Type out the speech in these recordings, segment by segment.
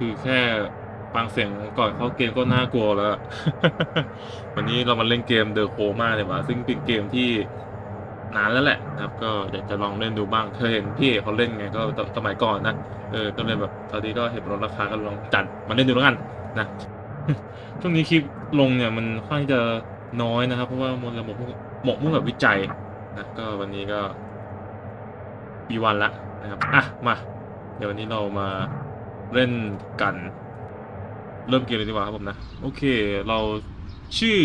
คือแค่ฟังเสียงก่อนเข้าเกมก็น่ากลัวแล้ว วันนี้เรามาเล่นเกมเดอะโคมาเลยว่ะซึ่งเป็นเกมที่นานแล้วแหละนะครับ ก็อยากจะลองเล่นดูบ้าง เคยเห็นพี่เขาเล่นไงก็สมัยก่อนนะ เออ ก็เลยแบบตอนนี้ก็เห็นลดราคาก็ลองจัดมาเล่นดูแล้วกันนะ ช่วงนี้คลิปลงเนี่ยมันค่อนข้างจะน้อยนะครับ เพราะว่ามันจะหมกมุ่งหมกมุ่งกับวิจัยนะ ก็วันนี้ก็ปีวันละนะครับ อะ มา เดี๋ยววันนี้เรามา เล่นกัน เริ่มเกมเลยดีกว่าครับผมนะ โอเค เราชื่อ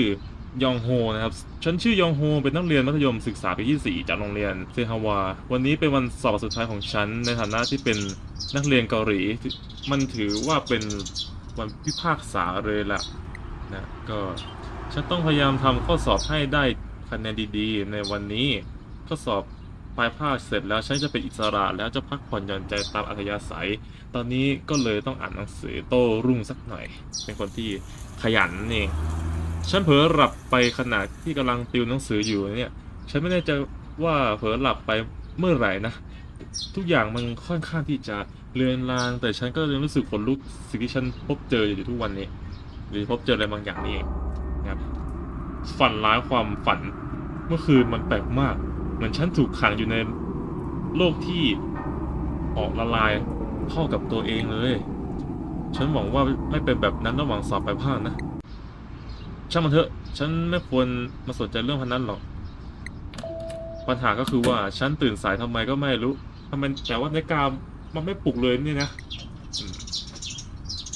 ยองโฮนะครับ ฉันชื่อยองโฮ เป็นนักเรียนมัธยมศึกษาปีที่ 4 จากโรงเรียนเซฮาวา วันนี้เป็นวันสอบสุดท้ายของฉัน ในฐานะที่เป็นนักเรียนเกาหลี มันถือว่าเป็นวันพิพากษาเลยล่ะนะ ก็ฉันต้องพยายามทำข้อสอบให้ได้คะแนนดีๆ ในวันนี้ข้อสอบ ปลายภาคเสร็จแล้วฉันจะเป็นอิสระแล้วจะพักผ่อนหย่อนใจตามอัธยาศัย ตอนนี้ก็เลยต้องอ่านหนังสือโต้รุ่งสักหน่อย เป็นคนที่ขยันนี่ฉันเผลอหลับไปขณะที่กำลังติวหนังสืออยู่เนี่ย ฉันไม่แน่ใจว่าเผลอหลับไปเมื่อไหร่นะ ทุกอย่างมันค่อนข้างที่จะเลือนลาง แต่ฉันก็ยังรู้สึกขนลุกสิ่งที่ฉันพบเจออยู่ทุกวันนี้ หรือพบเจออะไรบางอย่างนี่เองนะครับฝันร้ายความฝัน เมื่อคืนมันแปลกมาก มือนฉันถูกขังอยู่ในโลกที่ออกละลายเข้ากับตัวเองเลย ฉันหวังว่าไม่เป็นแบบนั้นระหว่างสอบไปลายภาคนะ ช่างมันเถอะ ฉันไม่ควรมาสนใจเรื่องพันนั้นหรอก ปัญหาก็คือว่าฉันตื่นสายทำไมก็ไม่รู้ทำไมแต่ว่าในาฬิกามันไม่ปลุกเลยนี่นะ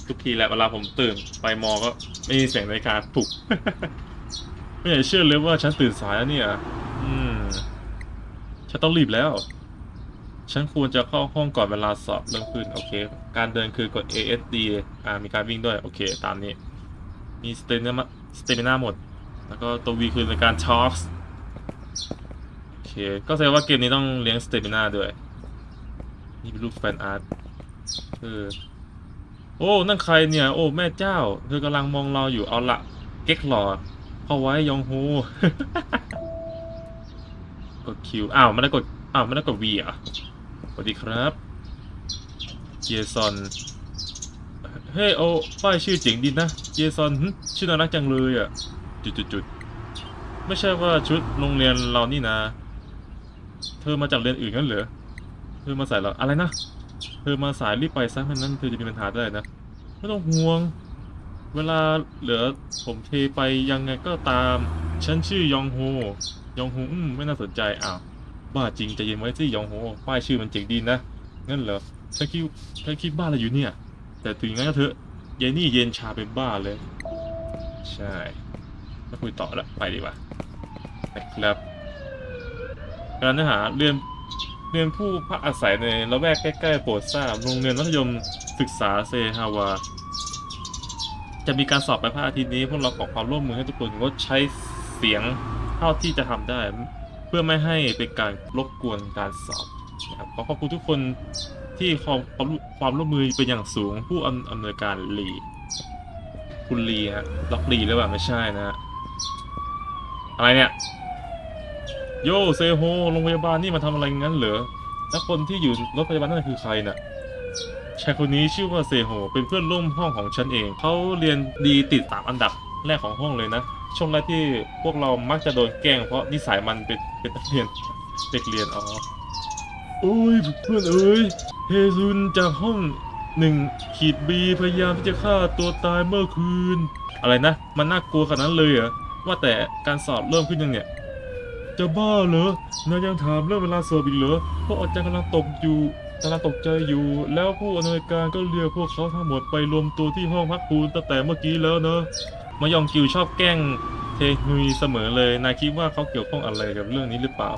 ทุกทีแหละเวลาผมตื่นไปมอก็ไม่มีเสียงนาฬิกาปลุก ไม่อยากเชื่อเลยว่าฉันตื่นสายแล้วเนี่ยอืม ฉันต้องรีบแล้ว ฉันควรจะเข้าห้องก่อนเวลาสอบเริ่มขึ้น โอเค การเดินคือกด ASD อ่า มีการวิ่งด้วย โอเค ตามนี้ มีสเตมินาสเตมินาหมด แล้วก็ตัว V คือในการชอ k ส์โอเค ก็แสดงว่าเกมนี้ต้องเลี้ยงสเตมินาด้วย นี่เป็นรูปแฟนอาร์ตเออโอ้ นั่นใครเนี่ย โอ้ แม่เจ้า เธอกำลังมองเราอยู่ เอาละ เก๊กหลอด เข้าไว้ยองฮู กดคิวอ้าวไม่ได้กดอ้าวไม่ได้กด V อะสวัสดีครับเจซอนเฮ้ยโอ้ป้ายชื่อเจ๋งดีนะเจซอนชื่อน่ารักจังเลยอะจุดจุดจุดไม่ใช่ว่าชุดโรงเรียนเรานี่นะ เธอมาจากเรียนอื่นงั้นเหรอเธอมาสายเรออะไรนะเธอมาสายรีบไปซะไม่นั้นเธอจะมีปัญหาได้นะไม่ต้องห่วง เวลาเหลือผมเทไปยังไงก็ตาม ฉันชื่อยองโฮ ยองฮอืมไม่น่าสนใจอ้าวบ้าจริงใจเย็นไว้สิยองโฮป้ายชื่อมันเจ๋งดีนะงั้นเหรอฉันคิดฉันคิดบ้าอะไรอยู่เนี่ย แต่ถึงงั้นก็เถอะเยนนี่เย็นชาเป็นบ้าเลย ใช่ไม่คุยต่อละไปดีกว่านะครับการเนื้อหาเรียนเรียนผู้พักอาศัยในละแวกใกล้ๆโปรดทราบโรงเรียนมัธยมศึกษาเซฮาวา จะมีการสอบไปภาคอาทิตย์นี้พวกเราขอความร่วมมือให้ทุกคนงดใช้เสียง เท่าที่จะทำได้ เพื่อไม่ให้เป็นการรบกวนการสอบนะครับขอขอบคุณทุกคนที่ความความความร่วมมือเป็นอย่างสูงผู้อำนวยการลีคุณลีฮะล็อกลีหรือเปล่าไม่ใช่นะฮะอะไรเนี่ยโยเซโฮโรงพยาบาลนี่มาทำอะไรงั้นเหรอแล้วคนที่อยู่รถพยาบาลนั่นคือใครน่ะชายคนนี้ชื่อว่าเซโฮเป็นเพื่อนร่วมห้องของฉันเอง เขาเรียนดีติดสามอันดับแรกของห้องเลยนะ ช่วงแรกที่พวกเรามักจะโดนแกล้งเพราะนิสัยมันเป็นเป็นนักเรียนเด็กเรียนอ๋อโอ้ยเพื่อนเอ้ยเฮซุนจากห้องหนึ่งขีดบีพยายามที่จะฆ่าตัวตายเมื่อคืน อะไรนะ มันน่ากลัวขนาดนั้นเลยเหรอว่าแต่การสอบเริ่มขึ้นยังเนี่ย จะบ้าเหรอนายยังถามเรื่องเวลาสอบอีกเหรอพวกอาจารย์กำลังตกอยู่กำลังตกใจอยู่ แล้วผู้อำนวยการก็เรียกพวกเขาทั้งหมดไปรวมตัวที่ห้องพักครูตั้งแต่เมื่อกี้แล้วเนอะ มายองกิวชอบแกล้งเทฮุยเสมอเลย นายคิดว่าเขาเกี่ยวข้องอะไรกับเรื่องนี้หรือเปล่า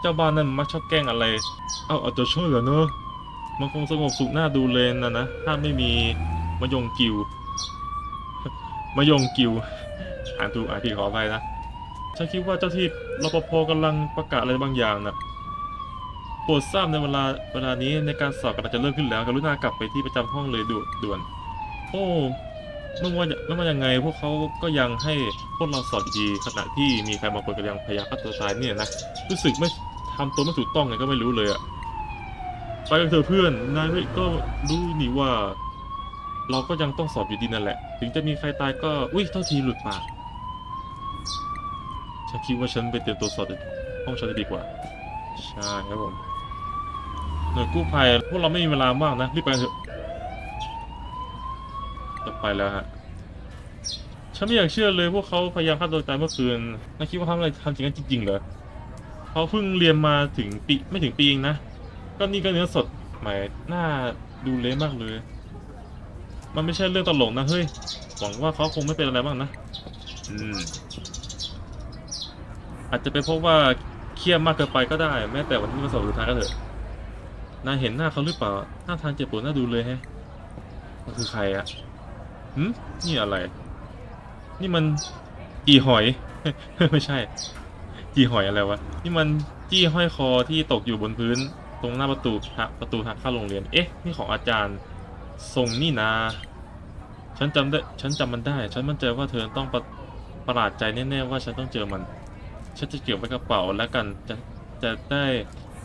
เจ้าบ้านนั่นมักชอบแกล้งอะไร เอาอาจจะช่เหรอเนอะมันคงสงบสุขหน่าดูเลยนะนะ ถ้าไม่มีมายองกิว มายองกิว อ่านถูกอ่านผิดขออภัยนะ ฉันคิดว่าเจ้าที่รปภกำลังประกาศอะไรบางอย่างน่ะโปรดทราบในเวลาเวลานี้ในการสอบกำลังจะเริ่มขึ้นแล้ว กรุณากลับไปที่ประจำห้องเลยด่วน โอ้ ไม่ว่าไม่ว่ายังไงพวกเขาก็ยังให้พวกเราสอบดีขณะที่มีใครบางคนกำลังพยายามฆ่าตัวตายเนี่ยนะรู้สึกไม่ทำตัวไม่ถูกต้องไงก็ไม่รู้เลยอะไปกันเถอะเพื่อนนายไม่ก็รู้นี่ว่า เราก็ยังต้องสอบอยู่ดีนั่นแหละ ถึงจะมีใครตายก็อุ้ยโทษทีหลุดปากฉันคิดว่าฉันไปเตรียมตัวสอบในห้องฉันจะดีกว่า ใช่ครับผมหน่วยกู้ภัยพวกเราไม่มีเวลามากนะรีบไปเถอะ ไปแล้วฮะ ฉันไม่อยากเชื่อเลยพวกเขาพยายามฆ่าตัวตายเมื่อคืนนายคิดว่าทำอะไรทำจริงกันจริงๆเหรอเขาเพิ่งเรียนมาถึงปีไม่ถึงปีเองนะ ก็นี่ก็เนื้อสดใหม่น่าดูเละมากเลย มันไม่ใช่เรื่องตลกนะเฮ้ย หวังว่าเขาคงไม่เป็นอะไรบ้างนะ อืม อาจจะเป็นเพราะว่าเครียดมากเกินไปก็ได้ แม้แต่วันที่มาสอบสุดท้ายก็เถอะนายเห็นหน้าเขาหรือเปล่า หน้าทางเจ็บปวดน่าดูเลยแฮะมันคือใครอะ หืมนี่อะไร นี่มันจีหอย ไม่ใช่ จีหอยอะไรวะ นี่มันจี้ห้อยคอที่ตกอยู่บนพื้น ตรงหน้าประตูทประตูทางเข้าโรงเรียน เอ๊ะ นี่ของอาจารย์ทรงนี่นา ฉันจำได้ ฉันจำมันได้ ฉันมั่นใจว่าเธอต้องประประหลาดใจแน่ๆว่าฉันต้องเจอมัน ฉันจะเก็บไว้กระเป๋าแล้วกัน จะจะได้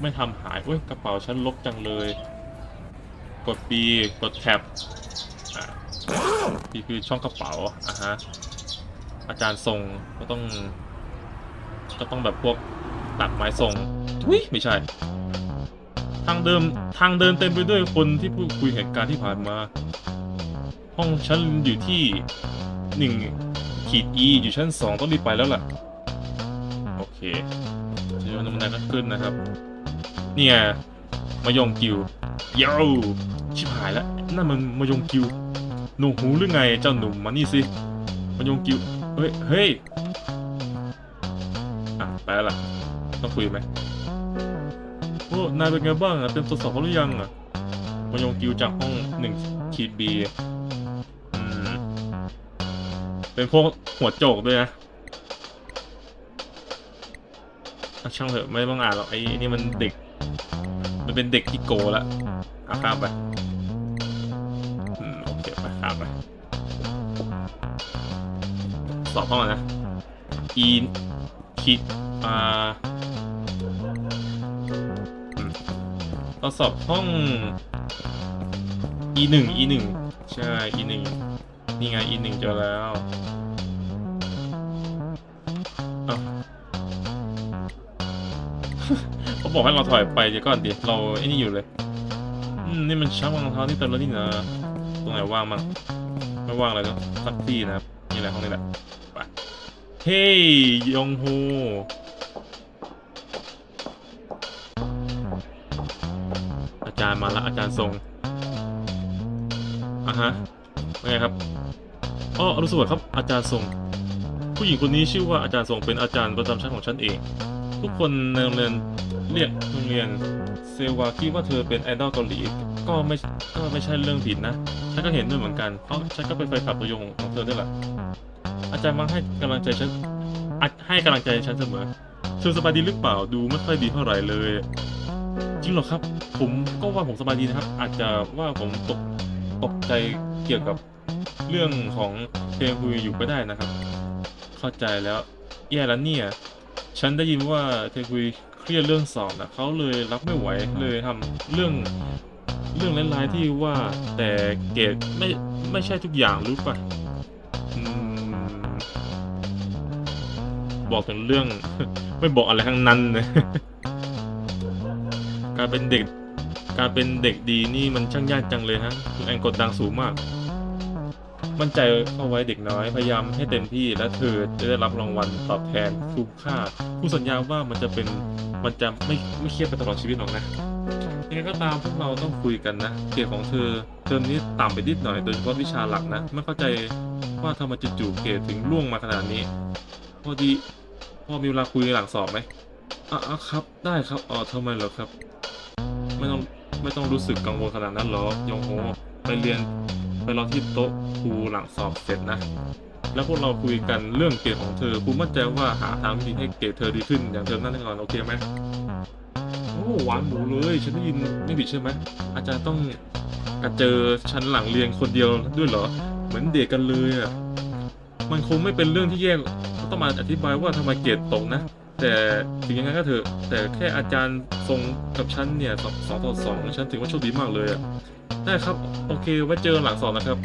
ไม่ทำหายเว้ยกระเป๋าฉันลกจังเลย กด B กดแท็บ นี่คือช่องกระเป๋าอะฮะอาจารย์ทรงก็ต้อง ก็ต้องแบบพวกตัดไม้ทรงทุยไม่ใช่ ทางเดิมทางเดินเต็มไปด้วยคนที่พูดคุยเหตุการณ์ที่ผ่านมา ห้องฉันอยู่ที่หนึ่งขีดอ e, อยู่ชั้นสองต้องรีบไปแล้วล่ะ โอเคเดี๋ยวน้ำหนักก็ขึ้นนะครับ เนี่ยมายองกิวโย่ชิบหายแล้วนั่นมันมายองกิว หนูหูหรือไงเจ้าหนุ่มมานี่สิมายงกิวเฮ้ยเฮ้ยอะไปแล้วล่ะต้องคุยไหมโอ้นายเป็นไงบ้างอะเต็มตรวจสอบเขาหรือยังอะมายงกิวจากห้องหนึ่งขีดบีเป็นพวกหัวโจกด้วยนะช่างเถอะไม่ต้องอ่านหรอกไอ้นี่มันเด็ก มันเป็นเด็กที่โกละอะข้ามไปามไปสอบเข้ามานะ e คิดอ่าเราสอบห้อง e หนึ่ง e หนึ่งใช่ e หนึ่งนี่ไง e หนึ่งเจอแล้วเขาบอกให้เราถอยไปเดี๋ยวก่อนดิเราไอ้นี่อยู่เลย อืม นี่มันช่างวางรองเท้าที่เต็มแล้วนี่นะ ตรงไหนว่างมั่งไม่ว่างเลยเนอะสักที่นะครับนี่แหละห้องนี้แหละไปเฮ้ยยองโฮอาจารย์มาละอาจารย์ทรงอะฮะว่าไงครับอ๋ออรุณสวัสดิ์ครับอาจารย์ทรง ผู้หญิงคนนี้ชื่อว่าอาจารย์ทรงเป็นอาจารย์ประจำชั้นของฉันเอง ทุกคนในโรงเรียนเรียกโรงเรียนเซวาคิดว่าเธอเป็นไอดอลเกาหลี ก็ไม่ก็ไม่ใช่เรื่องผิดนะ ฉันก็เห็นด้วยเหมือนกันเพราะฉันก็เป็นแฟนคลับตัวยงของเธอด้วยแหละ อาจารย์มักให้กำลังใจฉันอะให้กำลังใจฉันเสมอเธอสบายดีหรือเปล่า ดูไม่ค่อยดีเท่าไหร่เลย จริงหรอครับ ผมก็ว่าผมสบายดีนะครับ อาจจะว่าผมตกตกใจเกี่ยวกับเรื่องของเทคุยอยู่ก็ได้นะครับ เข้าใจแล้ว แย่แล้วเนี่ย ฉันได้ยินว่าเทคุยเครียดเรื่องสอบนะเขาเลยรับไม่ไหวเลยทำเรื่อง เรื่องร้ายๆที่ว่าแต่เกรดไม่ไม่ใช่ทุกอย่างรู้ปะอืมบอกถึงเรื่อง ไม่บอกอะไรทั้งนั้นนะการเป็นเด็ก การเป็นเด็กดีนี่มันช่างยากจังเลยฮะแรงกดดันสูงมาก มั่นใจเข้าไว้เด็กน้อยพยายามให้เต็มที่และเธอจะได้รับรางวัลตอบแทนคุ้มค่า ผู้สัญญาว่ามันจะเป็นมันจะไม่ไม่เครียดไปตลอดชีวิตหรอกนะ ยังไงก็ตามพวกเราต้องคุยกันนะ เกรดของเธอเทอมนี้ต่ำไปนิดหน่อยโดยเฉพาะวิชาหลักนะ ไม่เข้าใจว่าทำไมจู่ๆเกรดถึงร่วงมาขนาดนี้ พอดีพอมีเวลาคุยหลังสอบไหมอะอะครับ ได้ครับอ๋อทำไมเหรอครับ ไม่ต้องไม่ต้องรู้สึกกังวลขนาดนั้นหรอกยองโฮไปเรียนไปรอที่โต๊ะครูหลังสอบเสร็จนะ แล้วพวกเราคุยกันเรื่องเกรดของเธอครูมั่นใจว่าหาทางวิธีให้เกรดเธอดีขึ้นอย่างเทอนั้นแน่นอนโอเคไหมโอ้หวานหมูเลยฉันได้ยินไม่ผิดใช่ไหมอาจารย์ต้องกระเจอฉันหลังเรียนคนเดียวด้วยเหรอ เหมือนเด็กกันเลยอะมันคงไม่เป็นเรื่องที่แย่ต้องมาอธิบายว่าทำไมเกรดตกนะ แต่ถึงยังไงก็เถอะ แต่แค่อาจารย์ทรงกับฉันเนี่ยสองต่อสองฉันถือว่าโชคดีมากเลยอะได้ครับ โอเคไว้เจอหลังสอบนะครับ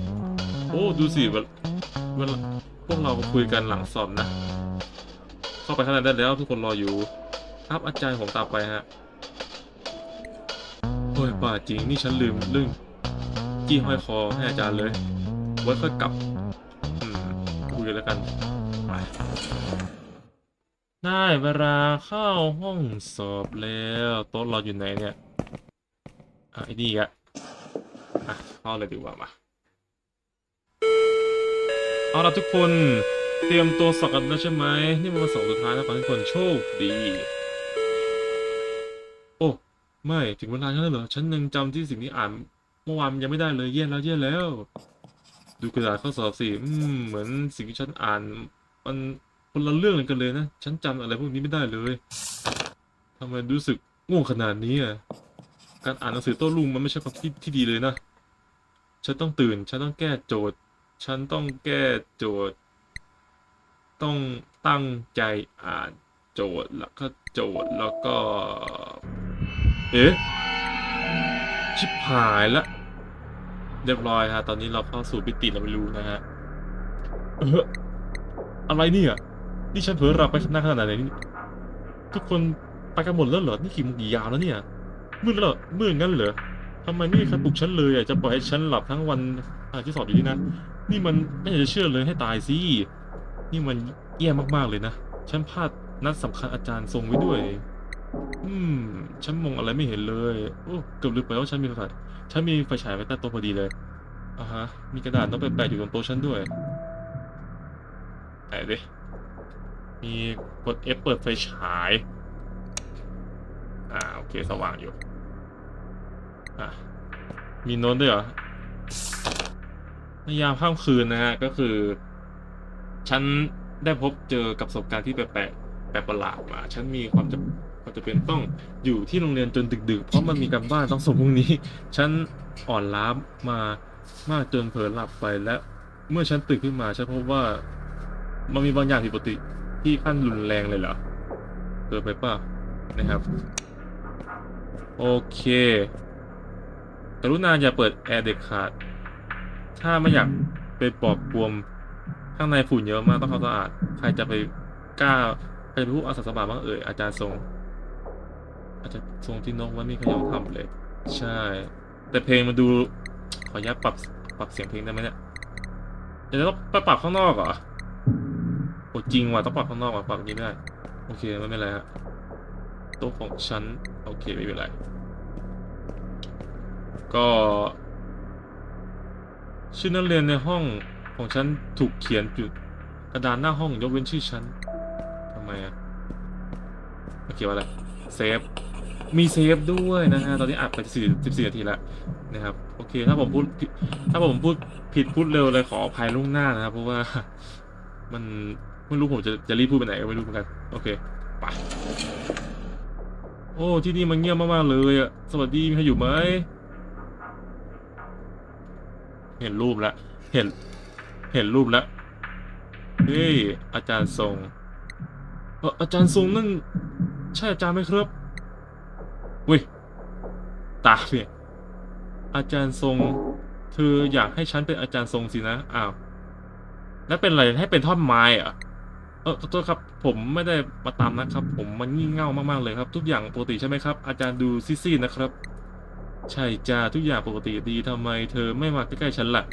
โอ้ดูสิ พวกเราคุยกันหลังสอบนะ เข้าไปข้างในได้แล้วทุกคนรออยู่ ครับอาจารย์ผมตามไปฮะโอ้ยบ้าจริงนี่ฉันลืมเรื่องจี้ห้อยคอให้อาจารย์เลยไว้ค่อยกลับอืมคุยกันแล้วกันไปได้เวลาเข้าห้องสอบแล้วโต๊ะเราอยู่ไหนเนี่ย อะไอ้นี่อะอะเข้าเลยดีกว่ามา เอาละทุกคนเตรียมตัวสอบกันแล้วใช่ไหมนี่มันวันสอบสุดท้ายแล้วขอให้ทุกคนโชคดี โอ้ ไม่ถึงเวลาแล้วเหรอฉันยังจำที่สิ่งที่อ่านเมื่อวานยังไม่ได้เลยแย่แล้วแย่แล้ว ดูกระดาษข้อสอบสิอืมเหมือนสิ่งที่ฉันอ่าน มันคนละเรื่องกันเลยนะฉันจำอะไรพวกนี้ไม่ได้เลยทำไมรู้สึกง่วงขนาดนี้อะการอ่านหนังสือโต้รุ่งมันไม่ใช่ความคิดที่ดีเลยนะฉันต้องตื่นฉันต้องแก้โจทย์ ฉันต้องแก้โจทย์ ต้องตั้งใจอ่านโจทย์แล้วก็โจทย์แล้วก็ เอ๊ะ ชิบหายละ เรียบร้อยฮะ ตอนนี้เราเข้าสู่ปิติเราไม่รู้นะฮะเอออะไรเนี่ย นี่ฉันเผลอหลับไปนานขนาดไหนนี่ทุกคนไปกันหมดแล้วเหรอ นี่กี่โมงกี่ยามแล้วเนี่ย มืดแล้วเหรอมืดงั้นเหรอทำไมไม่มีใครปลุกฉันเลยอะจะปล่อยให้ฉันหลับทั้งวันที่สอบอยู่นี่นะ นี่มันไม่อยากจะเชื่อเลยให้ตายสิ นี่มันแย่มากๆเลยนะ ฉันพลาดนัดสำคัญอาจารย์ทรงไว้ด้วย อืม ฉันมองอะไรไม่เห็นเลย โอ้เกือบลืมไปว่าฉันมีไฟฉายฉันมีไฟฉายไว้ใต้โต๊ะพอดีเลยอ่าฮะ มีกระดาษโน้ตแปะๆอยู่บนโต๊ะฉันด้วยไหนดิ มีกด F เปิดไฟฉาย อ่า โอเค สว่างอยู่ อะ มีโน้ตด้วยเหรอ ในยามค่ำคืนนะฮะก็คือ ฉันได้พบเจอกับประสบการณ์ที่แปลกแปลกประหลาดมาฉันมีความจำความจะเป็นต้องอยู่ที่โรงเรียนจนดึกๆ เพราะมันมีการบ้านต้องส่งพรุ่งนี้ ฉันอ่อนล้ามามากจนเผลอหลับไปและเมื่อฉันตื่นขึ้นมาฉันพบว่ามันมีบางอย่างผิดปกติที่ขั้นรุนแรงเลยเหรอเกิดไปป่ะนะครับ โอเค กรุณาอย่าเปิดแอร์เด็ดขาด ถ้าไม่อยากไปปอบปวมข้างในฝุ่นเยอะมากต้องเขามสะอาด ใครจะไปกล้าใครจะไปพูดอาสาสมัครบ้างเอ่ยอาจารย์ทรง อาจารย์ทรงที่นกว่านี่เขายอมทำเลย ใช่ แต่เพลงมันดู ขออนุญาตปรับปรับเสียงเพลงได้ไหมเนี่ยเดี๋ยวต้องไปปรับข้างนอกเหรอโอ้จริงว่ะต้องปรับข้างนอกว่ะปรับนี้ไม่ได้โอเคไม่เป็นไรฮะโต๊ะของฉันโอเคไม่เป็นไร ก็ ชื่อนักเรียนในห้องของฉันถูกเขียนจุดกระดานหน้าห้องยกเว้นชื่อฉันทำไมอะโอเคว่าอะไรเซฟมีเซฟด้วยนะฮะตอนนี้อัดไปสี่สิบสี่นาทีแล้วนะครับโอเคถ้าผมพูดถ้าผมพูดผิดพูดเร็วเลยขออภัยล่วงหน้านะครับเพราะว่ามันไม่รู้ผมจะจะรีบพูดไปไหนก็ไม่รู้เหมือนกันโอเคไปโอ้ที่นี่มันเงียบมากๆเลยอะสวัสดีมีใครอยู่ไหม เห็นรูปแล้วเห็น เห็นรูปแล้วเฮ้ยอาจารย์ทรงเอออาจารย์ทรงนั่นใช่อาจารย์ไหมครับเว้ยตาเนี่ยอาจารย์ทรงเธออยากให้ฉันเป็นอาจารย์ทรงสินะอ้าวแล้วเป็นอะไรให้เป็นท่อนไม้อะเออขอโทษครับ ผมไม่ได้มาตามนะครับ ผมมันงี่เง่ามากๆเลยครับ ทุกอย่างปกติใช่ไหมครับ อาจารย์ดูซีดๆนะครับ ใช่จ้าทุกอย่างปกติดีทำไมเธอไม่มาใกล้ๆฉันล่ะ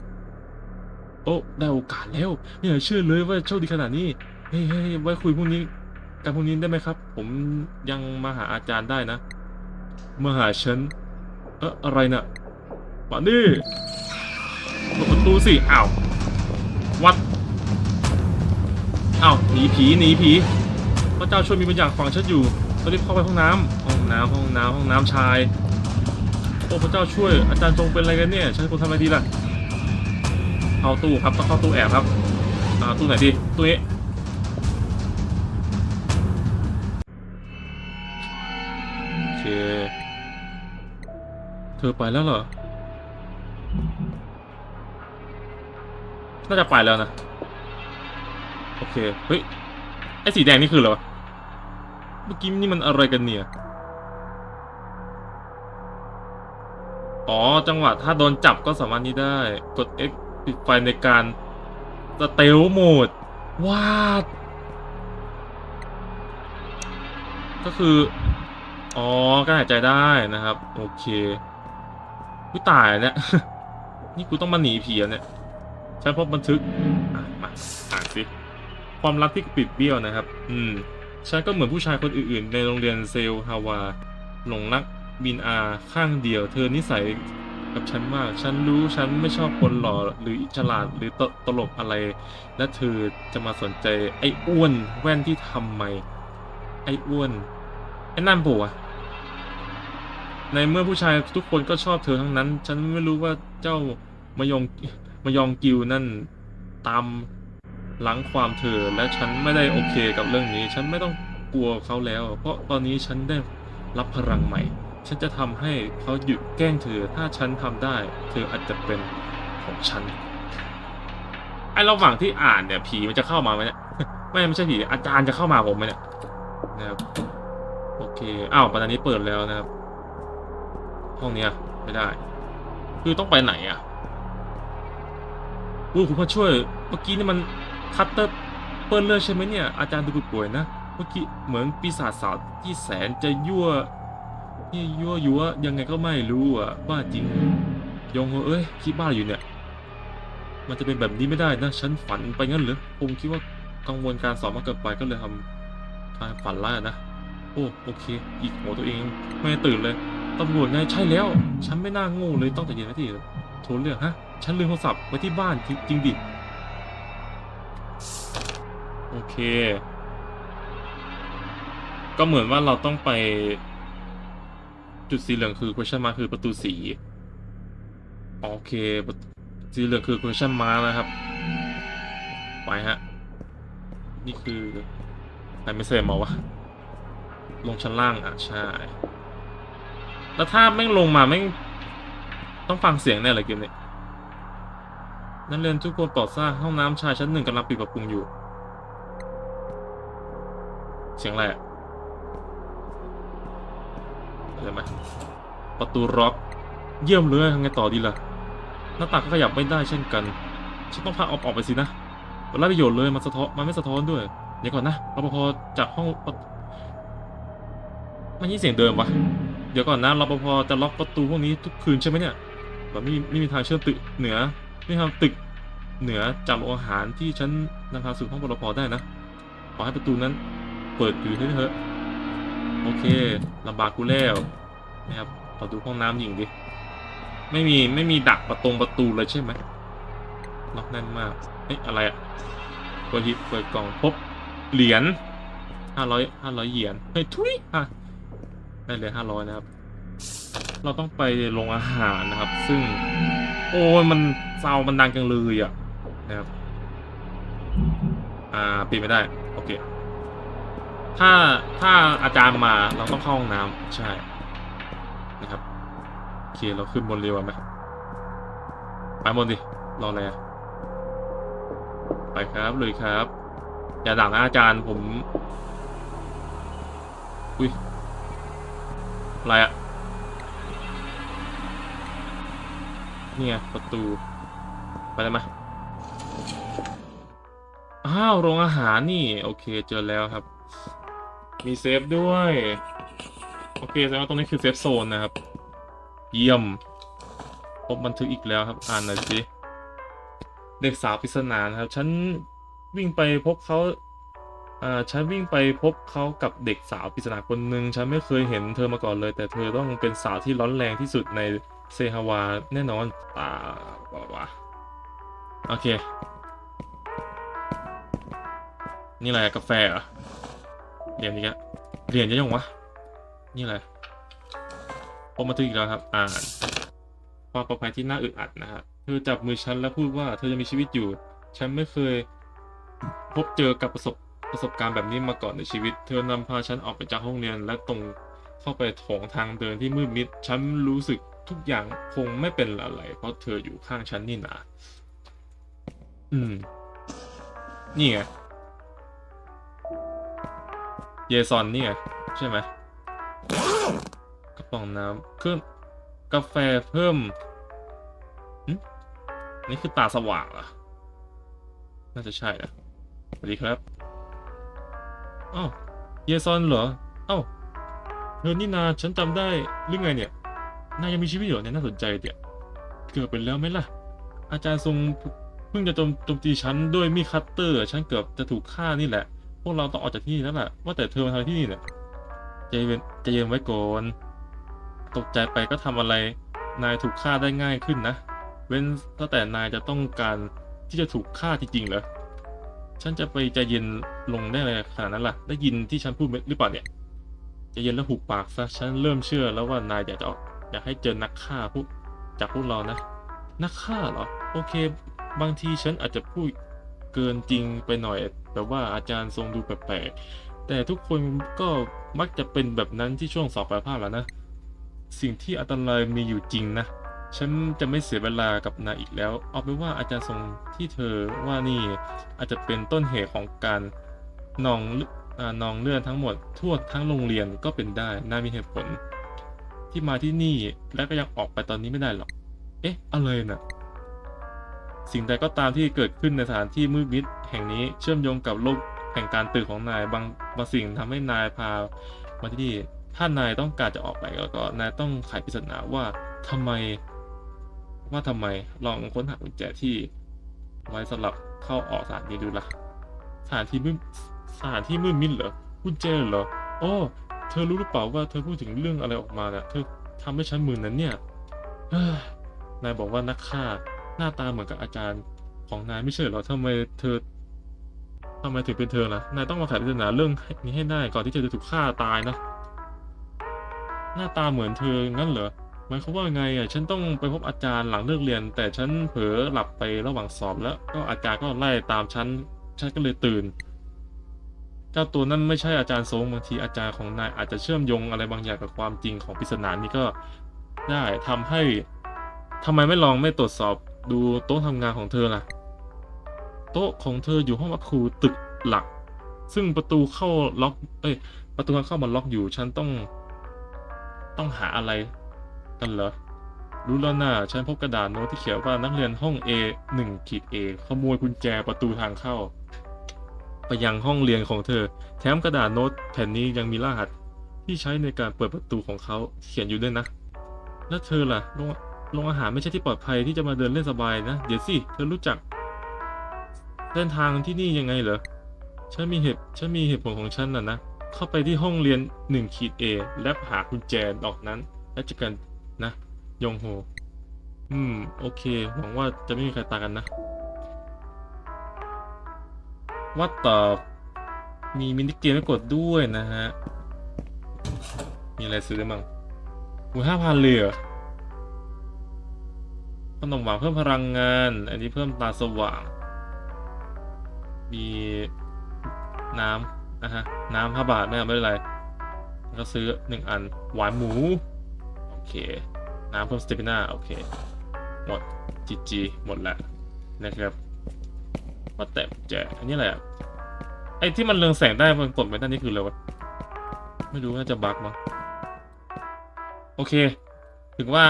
โอ้ได้โอกาสแล้วไม่อยากเชื่อเลยว่าโชคดีขนาดนี้เฮ้ยเฮ้ยไว้คุยพรุ่งนี้กันพรุ่งนี้ได้ไหมครับ ผมยังมาหาอาจารย์ได้นะ มาหาฉัน เอออะไรน่ะมานี่เปิดประตูสิอ้าววัดอ้าวหนีผีหนีผีพระเจ้าช่วยมีบางอย่างฝังฉันอยู่ต้องรีบเข้าไปห้องน้ำห้องน้ำห้องน้ำห้องน้ำชาย โอ้พระเจ้าช่วยอาจารย์จงเป็นอะไรกันเนี่ยฉันควรทำอะไรดีล่ะเข้าตู้ครับต้องเข้าตู้แอบครับอ่าตู้ไหนดีตู้นี้โอเคเธอไปแล้วเหรอน่าจะไปแล้วนะโอเคเฮ้ยไอ้สีแดงนี่คืออะไรวะมื่อกี้นี่มันอะไรกันเนี่ย อ๋อ จังหวะถ้าโดนจับก็สามารถนี้ได้ กด X ปิดไฟในการสเตลโหมดวาด ก็คือ อ๋อ ก็หายใจได้นะครับ โอเคกูตายเนี่ยนี่กูต้องมาหนีผีเนี่ยฉันพบบันทึกมาอ่านสิความลับที่ปิดเบี้ยวนะครับ อืมฉันก็เหมือนผู้ชายคนอื่นๆ ในโรงเรียนเซลฮาวาหลงรัก บินอาข้างเดียว เธอนิสัยกับฉันมาก ฉันรู้ฉันไม่ชอบคนหล่อหรือฉลาดหรือตตลกอะไร และเธอจะมาสนใจไอ้อ้วนแว่นที่ทำไม ไอ้อ้วน ไอ้นั่นปะวะในเมื่อผู้ชายทุกคนก็ชอบเธอทั้งนั้น ฉันไม่รู้ว่าเจ้ามายองมายองกิวนั่นตามหลังความเธอและฉันไม่ได้โอเคกับเรื่องนี้ ฉันไม่ต้องกลัวเขาแล้ว เพราะตอนนี้ฉันได้รับพลังใหม่ ฉันจะทำให้เขาหยุดแกล้งเธอ ถ้าฉันทำได้ เธออาจจะเป็นของฉันไอ้ระหว่างที่อ่านเนี่ยผีมันจะเข้ามาไหมเนี่ยไม่ไม่ใช่ผีอาจารย์จะเข้ามาผมไหมเนี่ยนะครับโอเคอ้าวปัจจนนี้เปิดแล้วนะครับ ห้องเนี้ยไม่ได้ คือต้องไปไหนอะอู้คุณพ่อช่วย เมื่อกี้นี่มันคัตเตอร์เปิดเลือดใช่ไหมเนี่ยอาจารย์ดูป่วยนะ เมื่อกี้เหมือนปีศาจสาวที่แสนจะยั่ว นี่ยั่วยั่วยังไงก็ไม่รู้อะบ้าจริง ยองโฮเอ้ยคิดบ้าอยู่เนี่ย มันจะเป็นแบบนี้ไม่ได้นะฉันฝันไปงั้นเหรอผมคิดว่ากังวลการสอบมากเกินไปก็เลยทำทางฝันร้ายนะ โอ้โอเค อีกหัวตัวเองไม่ตื่นเลยตำรวจไงใช่แล้ว ฉันไม่น่าโง่เลยต้องแต่เย็นไว้ที่โทรเรียกฮะ ฉันลืมโทรศัพท์ไว้ที่บ้านจจริงดิโอเค ก็เหมือนว่าเราต้องไป จุดสีเหลืองคือ question mark คือประตูสีโอเค สีเหลืองคือ question mark นะครับ ไปฮะ นี่คือใครไม่เซมมาวะ ลงชั้นล่างอะ ใช่ แล้วถ้าแม่งลงมาแม่งต้องฟังเสียงแน่เลยเกมนี้นักเรียนทุกคนปลอดทราบห้องน้ำชายชั้นหนึ่งกำลังปิดปรับปรุงอยู่ เสียงอะไรอะ อะไรไหมประตูล็อก เยี่ยมเลยทำไงต่อดีล่ะ หน้าต่างก็ขยับไม่ได้เช่นกัน ฉันต้องพาออกออกไปสินะไร้ประโยชน์เลย มันสะท้อน มันไม่สะท้อนด้วย เดี๋ยวก่อนนะรปภจากห้องมันยี่เสียงเดิมวะ เดี๋ยวก่อนนะรปภจะล็อกประตูพวกนี้ทุกคืนใช่ไหมเนี่ยแบบไม่มีไม่มีทางเชื่อมตึกเหนือไม่ทางตึกเหนือจากโรงอาหารที่ฉันนำพาสู่ห้องรปภได้นะ ขอให้ประตูนั้น เปิดอยู่เถอะ อเคลำบากกูแล้วนะครับขอดูห้องน้ำหญิงดิ ไม่มีไม่มีดักประตงประตูเลยใช่ไหมล็อกแน่นมากเฮ้ยอะไรอะเปิดหิบเปิดกล่องพบเหรียญห้าร้อยห้าร้อยเหรียญเฮ้ยทุยอะได้เลยห้าร้อยนะครับ เราต้องไปโรงอาหารนะครับ ซึ่ง โอ้ยมันเซาวมันดังจังเลยอะนะครับ อ่าปิดไม่ได้ โอเค ถ้าถ้าอาจารย์มาเราต้องเข้าห้องน้ำใช่นะครับโอเคเราขึ้นบนเร็วไหมไปบนดิรออะไรไปครับเลยครับ อย่าด่านะอาจารย์ผมอุ้ยอะไรอะนี่ไงประตู ไปได้ไหมอ้าวโรงอาหารนี่ โอเคเจอแล้วครับ มีเซฟด้วย โอเคแสดงว่าตรงนี้คือเซฟโซนนะครับ เยี่ยม พบบันทึกอีกแล้วครับ อ่านหน่อยสิ เด็กสาวปริศนานะครับ ฉันวิ่งไปพบเขาอ่าฉันวิ่งไปพบเขากับเด็กสาวปริศนาคนหนึ่งฉันไม่เคยเห็นเธอมาก่อนเลย แต่เธอต้องเป็นสาวที่ร้อนแรงที่สุดในเซฮาวาแน่นอนตาบอกว่าโอเค นี่อะไรกาแฟเหรอ เหรียญนี้กะเหรียญจะยังวะ นี่อะไรพบมาถึงอีกแล้วครับ อ่าน ความปลอดภัยที่น่าอึดอัดนะครับเธอจับมือฉันแล้วพูดว่าเธอยังมีชีวิตอยู่ ฉันไม่เคย พบเจอกับประสบประสบการณ์แบบนี้มาก่อนในชีวิต เธอนำพาฉันออกไปจากห้องเรียนและตรงเข้าไปโถงทางเดินที่มืดมิด ฉันรู้สึกทุกอย่างคงไม่เป็นอะไร เพราะเธออยู่ข้างฉันนี่นาอืม นี่ไง เยซอนนี่ไงใช่ไหมกระป๋องน้ำเครื่องกาแฟเพิ่มนี่คือตาสว่างเหรอ น่าจะใช่นะสวัสดีครับอ้าวเยซอนเหรอเอ้าเธอนี่นาฉันจำได้หรือไงเนี่ยนายยังมีชีวิตอยู่เนี่ยน่าสนใจเดี๋ยเกือบไปแล้วไหมล่ะ อาจารย์ทรงเพิ่งจะโจมโจมตีฉันด้วยมีดคัตเตอร์ ฉันเกือบจะถูกฆ่านี่แหละ พวกเราต้องออกจากที่นี่แล้วล่ะ ว่าแต่เธอมาทำอะไรที่นี่เนี่ยใจเย็นใจเย็นไว้ก่อนตกใจไปก็ทำอะไร นายถูกฆ่าได้ง่ายขึ้นนะ เว้นตั้งแต่นายจะต้องการที่จะถูกฆ่าจริงๆเหรอ ฉันจะไปใจเย็นลงได้เลยขนาดนั้นล่ะ ได้ยินที่ฉันพูดหรือเปล่าเนี่ยใจเย็นแล้วหุบปากซะ ฉันเริ่มเชื่อแล้วว่านายอยากจะออกอยากให้เจอนักฆ่าพวกจากพวกเรานะ นักฆ่าเหรอ โอเค บางทีฉันอาจจะพูด เกินจริงไปหน่อยแต่ว่าอาจารย์ทรงดูแปลกๆแต่ทุกคนก็มักจะเป็นแบบนั้นที่ช่วงสอบปลายภาคแล้วนะ สิ่งที่อันตรายมีอยู่จริงนะ ฉันจะไม่เสียเวลากับนายอีกแล้ว เอาเป็นว่าอาจารย์ทรงที่เธอว่านี่อาจจะเป็นต้นเหตุของการนองเลือ่านองเลือดทั้งหมดทั่วทั้งโรงเรียนก็เป็นได้น่ามีเหตุผล ที่มาที่นี่และก็ยังออกไปตอนนี้ไม่ได้หรอก เอ๊ะอะไรน่ะ สิ่งใดก็ตามที่เกิดขึ้นในสถานที่มืดมิดแห่งนี้เชื่อมโยงกับโลกแห่งการตื่นของนายบางบางสิ่งทำให้นายพามาที่นี่ถ้านายต้องการจะออกไปแล้วก็นายต้องไขปริศนาว่าทำไม ว่าทำไมลองค้นหากุญแจที่ ไว้สำหรับเข้าออกสถานนี้ดูละสถานที่มืดสถานที่มืดมิดเหรอกุญแจเหรอโอ้เธอรู้หรือเปล่าว่าเธอพูดถึงเรื่องอะไรออกมาเน่ะเธอทำให้ฉันมึนนั้นเนี่ยนายบอกว่านักฆ่า หน้าตาเหมือนกับอาจารย์ของนายไม่ใช่เหรอทำไมเธอทำไมถึงเป็นเธอล่ะ นายต้องมาไขปริศนาเรื่องนี้ให้ได้ก่อนที่เธอจะถูกฆ่าตายนะ หน้าตาเหมือนเธองั้นเหรอหมายความว่าไงอะ ฉันต้องไปพบอาจารย์หลังเลิกเรียน แต่ฉันเผลอหลับไประหว่างสอบแล้ว ก็อาจารย์ก็ไล่ตามฉัน ฉันก็เลยตื่น เจ้าตัวนั้นไม่ใช่อาจารย์ทรงบางทีอาจารย์ของนายอาจจะเชื่อมโยงอะไรบางอย่างกับความจริงของปริศนานี้ก็ได้ทำให้ทำไมไม่ลองไม่ตรวจสอบ ดูโต๊ะทำงานของเธอล่ะ โต๊ะของเธออยู่ห้องพักครูตึกหลัก ซึ่งประตูเข้าล็อก เอ้ย ประตูทางเข้ามันล็อกอยู่ ฉันต้อง ต้องหาอะไรกันเหรอ รู้แล้วนะฉันพบกระดาษโน้ตที่เขียนว่านักเรียนห้อง A 1ขีด A ขโมยกุญแจประตูทางเข้า ไปยังห้องเรียนของเธอ แถมกระดาษโน้ตแผ่นนี้ยังมีรหัสที่ใช้ในการเปิดประตูของเขาเขียนอยู่ด้วยนะ แล้วเธอล่ะ โรงอาหารไม่ใช่ที่ปลอดภัยที่จะมาเดินเล่นสบายนะ เดี๋ยวสิ เธอรู้จัก เส้นทางที่นี่ยังไงเหรอ ฉันมีเหตุ ฉันมีเหตุผลของฉันน่ะนะ เข้าไปที่ห้องเรียน1ขีด A และหากุญแจดอกนั้น และจะกันนะ ยงโฮ อืม โอเค หวังว่าจะไม่มีใครตายกันนะ วัดต่อ มีมินิเกมให้กดด้วยนะฮะ มีอะไรซื้อได้บ้างหูห้าพันเลยเหรอ ขนมหวานเพิ่มพลังงาน อันนี้เพิ่มตาสว่าง มีน้ำนะฮะ น้ำห้าบาทไม่ไม่เป็นไร ก็ซื้อหนึ่งอัน หวานหมู โอเค น้ำเพิ่มสเตปิน่า โอเค หมดจีจีหมดแล้วนะครับว่าแต่แจกอันนี้อะไรอะ ไอ้ที่มันเรืองแสงได้มันกดไปด้านนี้คืออะไรวะ ไม่รู้น่าจะบั๊กมั้ง โอเค ถึงว่า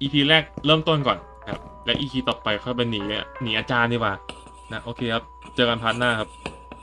อีพีแรกเริ่มต้นก่อนครับ และอีพีต่อไปค่อยไปหนีหนีอาจารย์ดีกว่านะโอเคครับ เจอกันพาร์ทหน้าครับ